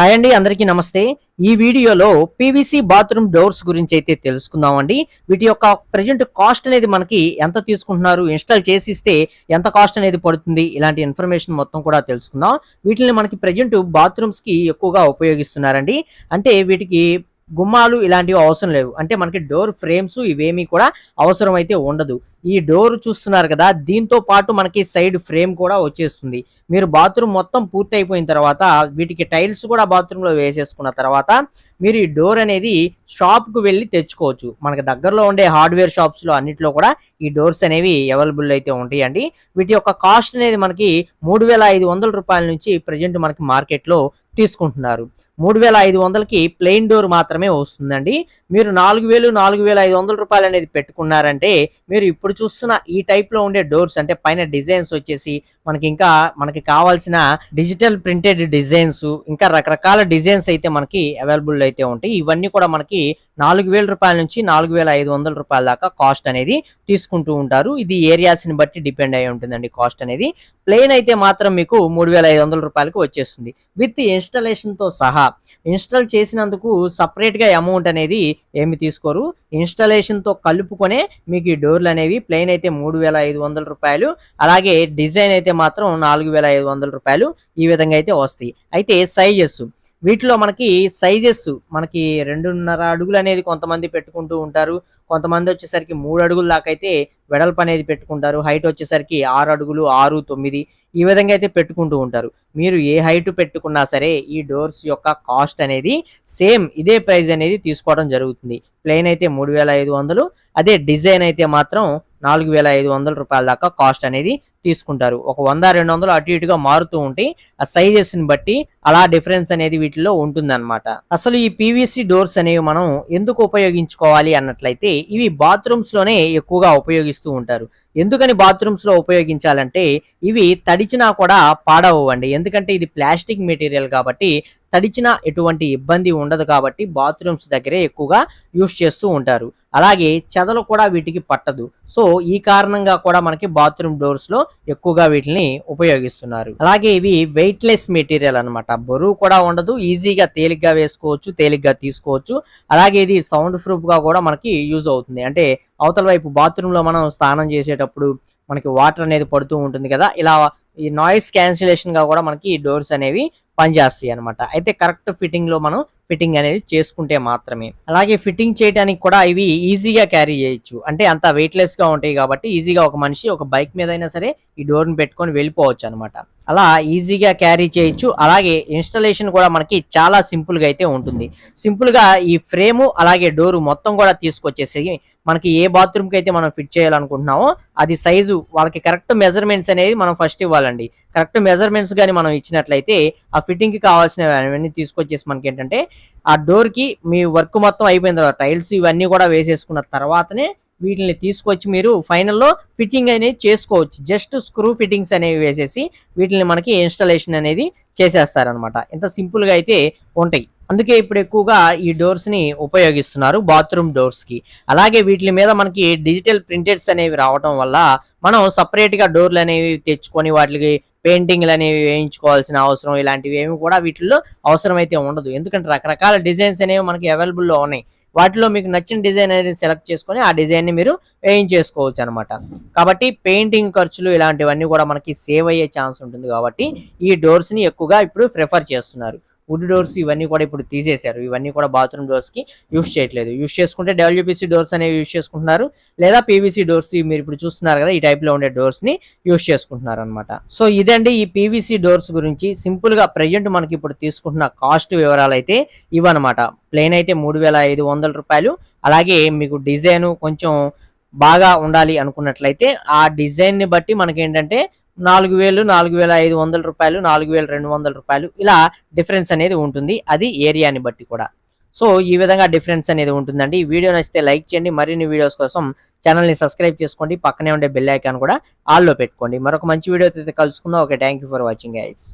Hi అండి అందరికీ నమస్తే. ఈ వీడియోలో పీవీసీ బాత్రూమ్ డోర్స్ గురించి అయితే తెలుసుకుందామండి. వీటి యొక్క ప్రజెంట్ కాస్ట్ అనేది మనకి ఎంత తీసుకుంటున్నారు ఇన్స్టాల్ చేసిస్తే ఎంత కాస్ట్ అనేది పడుతుంది ఇలాంటి ఇన్ఫర్మేషన్ మొత్తం కూడా తెలుసుకుందాం. వీటిని మనకి ప్రజెంట్ బాత్రూమ్స్కి ఎక్కువగా ఉపయోగిస్తున్నారండి. అంటే వీటికి గుమ్మాలు ఇలాంటివి అవసరం లేవు. అంటే మనకి డోర్ ఫ్రేమ్స్ ఇవేమీ కూడా అవసరం అయితే ఉండదు. ఈ డోర్ చూస్తున్నారు కదా దీంతో పాటు మనకి సైడ్ ఫ్రేమ్ కూడా వచ్చేస్తుంది. మీరు బాత్రూమ్ మొత్తం పూర్తి అయిపోయిన తర్వాత వీటికి టైల్స్ కూడా బాత్రూమ్లో వేసేసుకున్న తర్వాత మీరు ఈ డోర్ అనేది షాప్కు వెళ్ళి తెచ్చుకోవచ్చు. మనకి దగ్గరలో ఉండే హార్డ్వేర్ షాప్స్ అన్నింటిలో కూడా ఈ డోర్స్ అనేవి అవైలబుల్ అయితే ఉంటాయండి. వీటి యొక్క కాస్ట్ అనేది మనకి మూడు వేల ఐదు వందల రూపాయల నుంచి ప్రజెంట్ మనకి మార్కెట్లో తీసుకుంటున్నారు. మూడు వేల ఐదు వందలకి ప్లెయిన్ డోర్ మాత్రమే వస్తుందండి. మీరు నాలుగు వేలు నాలుగు వేల ఐదు వందల రూపాయలు అనేది పెట్టుకున్నారంటే మీరు ఇప్పుడు చూస్తున్న ఈ టైప్లో ఉండే డోర్స్ అంటే పైన డిజైన్స్ వచ్చేసి మనకి ఇంకా మనకి కావాల్సిన డిజిటల్ ప్రింటెడ్ డిజైన్స్ ఇంకా రకరకాల డిజైన్స్ అయితే మనకి అవైలబుల్ అయితే ఉంటాయి. ఇవన్నీ కూడా మనకి నాలుగు వేల రూపాయల నుంచి నాలుగు వేల ఐదు వందల రూపాయల దాకా కాస్ట్ అనేది తీసుకుంటూ ఉంటారు. ఇది ఏరియాస్ని బట్టి డిపెండ్ అయి ఉంటుందండి కాస్ట్ అనేది. ప్లేన్ అయితే మాత్రం మీకు మూడు వేల ఐదు వందల రూపాయలకు వచ్చేస్తుంది. విత్ ఇన్స్టాలేషన్తో సహా ఇన్స్టాల్ చేసినందుకు సపరేట్గా అమౌంట్ అనేది ఏమి తీసుకోరు. ఇన్స్టాలేషన్తో కలుపుకొనే మీకు ఈ డోర్లు అనేవి ప్లెయిన్ అయితే మూడు వేల ఐదు వందల రూపాయలు అలాగే డిజైన్ అయితే మాత్రం నాలుగు వేల ఐదు వందల రూపాయలు ఈ విధంగా అయితే వస్తాయి. అయితే సైజెస్ వీటిలో మనకి సైజెస్ మనకి రెండున్నర అడుగులు అనేది కొంతమంది పెట్టుకుంటూ ఉంటారు. కొంతమంది వచ్చేసరికి మూడు అడుగుల దాకా అయితే వెడల్పు అనేది పెట్టుకుంటారు. హైట్ వచ్చేసరికి ఆరు అడుగులు ఆరు తొమ్మిది ఈ విధంగా అయితే పెట్టుకుంటూ ఉంటారు. మీరు ఏ హైట్ పెట్టుకున్నా సరే ఈ డోర్స్ యొక్క కాస్ట్ అనేది సేమ్ ఇదే ప్రైస్ అనేది తీసుకోవడం జరుగుతుంది. ప్లెయిన్ అయితే మూడు వేల ఐదు వందలు అదే డిజైన్ అయితే మాత్రం నాలుగు వేల ఐదు వందల రూపాయల దాకా కాస్ట్ అనేది తీసుకుంటారు. ఒక వంద రెండు వందలు అటు ఇటుగా మారుతూ ఉంటాయి ఆ సైజెస్ని బట్టి అలా డిఫరెన్స్ అనేది వీటిలో ఉంటుందన్నమాట. అసలు ఈ పీవీసీ డోర్స్ అనేవి మనం ఎందుకు ఉపయోగించుకోవాలి అన్నట్లయితే ఇవి బాత్రూమ్స్లోనే ఎక్కువగా ఉపయోగిస్తూ ఉంటారు. ఎందుకని బాత్రూమ్స్లో ఉపయోగించాలంటే ఇవి తడిచినా కూడా పాడవండి ఎందుకంటే ఇది ప్లాస్టిక్ మెటీరియల్ కాబట్టి తడిచినా ఎటువంటి ఇబ్బంది ఉండదు కాబట్టి బాత్రూమ్స్ దగ్గరే ఎక్కువగా యూస్ చేస్తూ ఉంటారు. అలాగే చెదలు కూడా వీటికి పట్టదు. సో ఈ కారణంగా కూడా మనకి బాత్రూమ్ డోర్స్లో ఎక్కువగా వీటిని ఉపయోగిస్తున్నారు. అలాగే ఇవి వెయిట్లెస్ మెటీరియల్ అన్నమాట. బరువు కూడా ఉండదు. ఈజీగా తేలిగ్గా వేసుకోవచ్చు తేలిగ్గా తీసుకోవచ్చు. అలాగే ఇది సౌండ్ ప్రూఫ్గా కూడా మనకి యూజ్ అవుతుంది. అంటే అవతల వైపు బాత్రూమ్లో మనం స్నానం చేసేటప్పుడు మనకి వాటర్ అనేది పడుతూ ఉంటుంది కదా ఇలా ఈ నాయిస్ క్యాన్సిలేషన్గా కూడా మనకి ఈ డోర్స్ అనేవి పనిచేస్తాయి అనమాట అయితే కరెక్ట్ ఫిట్టింగ్లో మనం ఫిట్టింగ్ అనేది చేసుకుంటే మాత్రమే. అలాగే ఫిట్టింగ్ చేయడానికి కూడా ఇవి ఈజీగా క్యారీ చేయొచ్చు. అంటే అంత వెయిట్లెస్గా ఉంటాయి కాబట్టి ఈజీగా ఒక మనిషి ఒక బైక్ మీద అయినా సరే ఈ డోర్ని పెట్టుకొని వెళ్ళిపోవచ్చు అనమాట అలా ఈజీగా క్యారీ చేయొచ్చు. అలాగే ఇన్స్టలేషన్ కూడా మనకి చాలా సింపుల్గా అయితే ఉంటుంది. సింపుల్గా ఈ ఫ్రేము అలాగే డోరు మొత్తం కూడా తీసుకొచ్చేసి మనకి ఏ బాత్రూమ్కి అయితే మనం ఫిట్ చేయాలనుకుంటున్నామో అది సైజు వాళ్ళకి కరెక్ట్ మెజర్మెంట్స్ అనేది మనం ఫస్ట్ ఇవ్వాలండి. కరెక్ట్ మెజర్మెంట్స్ కానీ మనం ఇచ్చినట్లయితే ఆ ఫిట్టింగ్కి కావాల్సినవి కావాల్సినవన్నీ తీసుకొచ్చేసి మనకి ఏంటంటే ఆ డోర్కి మీ వర్క్ మొత్తం అయిపోయిన తర్వాత టైల్స్ ఇవన్నీ కూడా వేసేసుకున్న తర్వాతనే వీటిని తీసుకొచ్చి మీరు ఫైనల్లో ఫిట్టింగ్ అనేది చేసుకోవచ్చు. జస్ట్ స్క్రూ ఫిట్టింగ్స్ అనేవి వేసేసి వీటిని మనకి ఇన్స్టాలేషన్ అనేది చేసేస్తారనమాట ఇంత సింపుల్గా అయితే ఉంటాయి. అందుకే ఇప్పుడు ఎక్కువగా ఈ డోర్స్ని ఉపయోగిస్తున్నారు బాత్రూమ్ డోర్స్కి. అలాగే వీటి మీద మనకి డిజిటల్ ప్రింటెడ్స్ అనేవి రావడం వల్ల మనం సపరేట్గా డోర్లు అనేవి తెచ్చుకొని వాటికి పెయింటింగ్లు అనేవి వేయించుకోవాల్సిన అవసరం ఇలాంటివి ఏమి కూడా వీటిల్లో అవసరం అయితే ఉండదు. ఎందుకంటే రకరకాల డిజైన్స్ అనేవి మనకి అవైలబుల్లో ఉన్నాయి. వాటిలో మీకు నచ్చిన డిజైన్ అనేది సెలెక్ట్ చేసుకొని ఆ డిజైన్ని మీరు వేయించేసుకోవచ్చు అనమాట కాబట్టి పెయింటింగ్ ఖర్చులు ఇలాంటివన్నీ కూడా మనకి సేవ్ అయ్యే ఛాన్స్ ఉంటుంది కాబట్టి ఈ డోర్స్ని ఎక్కువగా ఇప్పుడు ప్రిఫర్ చేస్తున్నారు. వుడ్ డోర్స్ ఇవన్నీ కూడా ఇప్పుడు తీసేశారు. ఇవన్నీ కూడా బాత్రూమ్ డోర్స్కి యూస్ చేయట్లేదు. యూస్ చేసుకుంటే డబ్ల్యూపీసీ డోర్స్ అనేవి యూస్ చేసుకుంటున్నారు. లేదా పీవీసీ డోర్స్ మీరు ఇప్పుడు చూస్తున్నారు కదా ఈ టైప్లో ఉండే డోర్స్ని యూస్ చేసుకుంటున్నారు అనమాట సో ఇదండి ఈ పీవీసీ డోర్స్ గురించి సింపుల్గా ప్రజెంట్ మనకి ఇప్పుడు తీసుకుంటున్న కాస్ట్ వివరాలు అయితే ఇవన్నమాట. ప్లేన్ అయితే మూడు వేల ఐదు వందల రూపాయలు. అలాగే మీకు డిజైన్ కొంచెం బాగా ఉండాలి అనుకున్నట్లయితే ఆ డిజైన్ని బట్టి మనకి ఏంటంటే నాలుగు వేలు నాలుగు వేల ఐదు వందల రూపాయలు నాలుగు వేల రెండు వందల రూపాయలు. ఇలా డిఫరెన్స్ అనేది ఉంటుంది. అది ఏరియాని బట్టి కూడా. సో ఈ విధంగా డిఫరెన్స్ అనేది ఉంటుందండి. ఈ వీడియో నచ్చితే లైక్ చేయండి. మరిన్ని వీడియోస్ కోసం ఛానల్ని సబ్స్క్రైబ్ చేసుకోండి. పక్కనే ఉండే బెల్ ఐకాన్ కూడా ఆల్లో పెట్టుకోండి. మరొక మంచి వీడియో అయితే కలుసుకుందాం. Okay thank you for watching guys